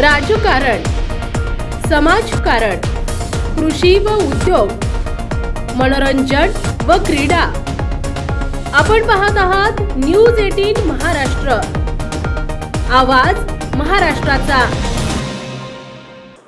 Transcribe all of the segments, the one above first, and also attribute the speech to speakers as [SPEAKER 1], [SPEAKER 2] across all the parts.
[SPEAKER 1] राजकारण समाजकारण कृषी व उद्योग मनोरंजन व क्रीडा. आपण पाहत आहात न्यूज एटीन महाराष्ट्र. आवाज महाराष्ट्राचा.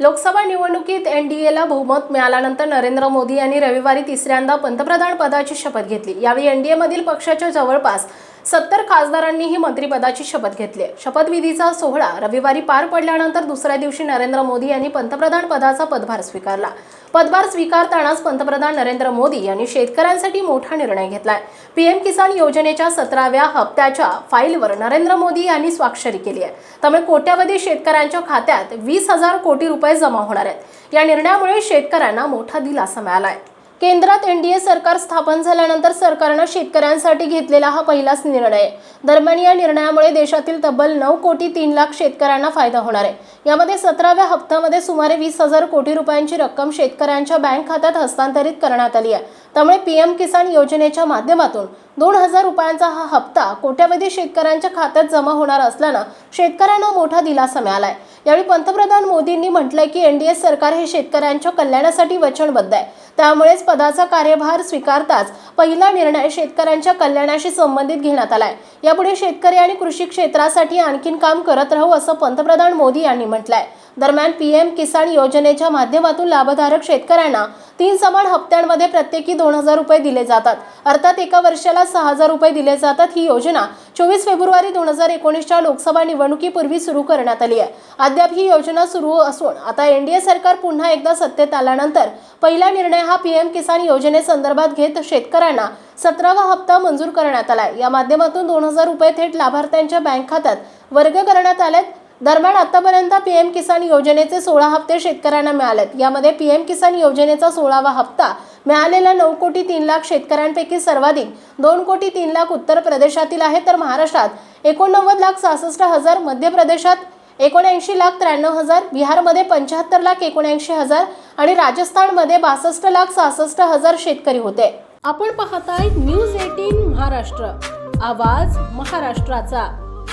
[SPEAKER 1] लोकसभा निवडणुकीत एनडीएला बहुमत मिळाल्यानंतर नरेंद्र मोदी यांनी रविवारी तिसऱ्यांदा पंतप्रधान पदाची शपथ घेतली. यावेळी एनडीए मधील पक्षाच्या जवळपास सत्तर खासदारांनीही मंत्रिपदाची शपथ घेतली शपथविधीचा सोहळा रविवारी पार पडल्यानंतर दुसऱ्या दिवशी नरेंद्र मोदी यांनी पंतप्रधान पदाचा पदभार स्वीकारला. पदभार स्वीकारतानाच पंतप्रधान नरेंद्र मोदी यांनी शेतकऱ्यांसाठी मोठा निर्णय घेतलाय. पीएम किसान योजनेच्या सतराव्या हप्त्याच्या फाईलवर नरेंद्र मोदी यांनी स्वाक्षरी केली आहे. त्यामुळे कोट्यावधी शेतकऱ्यांच्या खात्यात वीस हजार कोटी रुपये जमा होणार आहेत. या निर्णयामुळे शेतकऱ्यांना मोठा दिलासा मिळाला आहे केंद्रात एनडीए सरकार स्थापन झाल्यानंतर सरकारनं शेतकऱ्यांसाठी घेतलेला हा पहिलाच निर्णय. आहे दरम्यान या निर्णयामुळे देशातील तब्बल नऊ कोटी तीन लाख शेतकऱ्यांना फायदा होणार आहे. यामध्ये सतराव्या हप्त्यामध्ये सुमारे वीस हजार कोटी रुपयांची रक्कम शेतकऱ्यांच्या बँक खात्यात हस्तांतरित करण्यात आली आहे. त्यामुळे पीएम किसान योजनेच्या माध्यमातून दोन हजार रुपयांचा हा हप्ता कोट्यावधी शेतकऱ्यांच्या खात्यात जमा होणार असल्यानं शेतकऱ्यांना मोठा दिलासा मिळालाय. यावेळी पंतप्रधान मोदींनी म्हटलंय की एनडीए सरकार हे शेतकऱ्यांच्या कल्याणासाठी वचनबद्ध आहे. त्यामुळेच पदाचा कार्यभार स्वीकारताच पहिला निर्णय शेतकऱ्यांच्या कल्याणाशी संबंधित घेण्यात आलाय. यापुढे शेतकरी आणि कृषी क्षेत्रासाठी आणखीन काम करत राहू असं पंतप्रधान मोदी यांनी म्हटलंय. दरम्यान पीएम किसान योजनेच्या माध्यमातून लाभधारक शेतकऱ्यांना तीन समान हप्त्यांमध्ये प्रत्येकी दोन हजार रुपये दिले जातात. अर्थात एका वर्षाला सहा हजार रुपये दिले जातात. ही योजना चोवीस फेब्रुवारी दोन हजार एकोणीसच्या लोकसभा निवडणुकीपूर्वी सुरू करण्यात आली आहे. अद्याप ही योजना सुरू असून आता एनडीए सरकार पुन्हा एकदा सत्तेत आल्यानंतर पहिला निर्णय हा पीएम किसान योजनेसंदर्भात घेत शेतकऱ्यांना सतरावा हप्ता मंजूर करण्यात आलाय. या माध्यमातून दोन हजार रुपये थेट लाभार्थ्यांच्या बँक खात्यात वर्ग करण्यात आलेत. दरम्यान आतापर्यंत पीएम किसान योजनेचे सोळा हप्ते शेतकऱ्यांना मिळालेत. यामध्ये पीएम किसान योजनेचा सोळावा हप्ता मिळालेल्या नऊ कोटी तीन लाख शेतकऱ्यांपैकी सर्वाधिक दोन कोटी तीन लाख उत्तर प्रदेशातील आहेत तर महाराष्ट्रात एकोणनव्वद लाख सहासष्ट हजार मध्य प्रदेशात एकोणऐंशी लाख त्र्याण्णव हजार बिहारमध्ये पंच्याहत्तर लाख एकोणऐंशी हजार आणि राजस्थानमध्ये बासष्ट लाख सहासष्ट हजार शेतकरी होते. आपण पाहताय न्यूज एटीन महाराष्ट्र. आवाज महाराष्ट्राचा.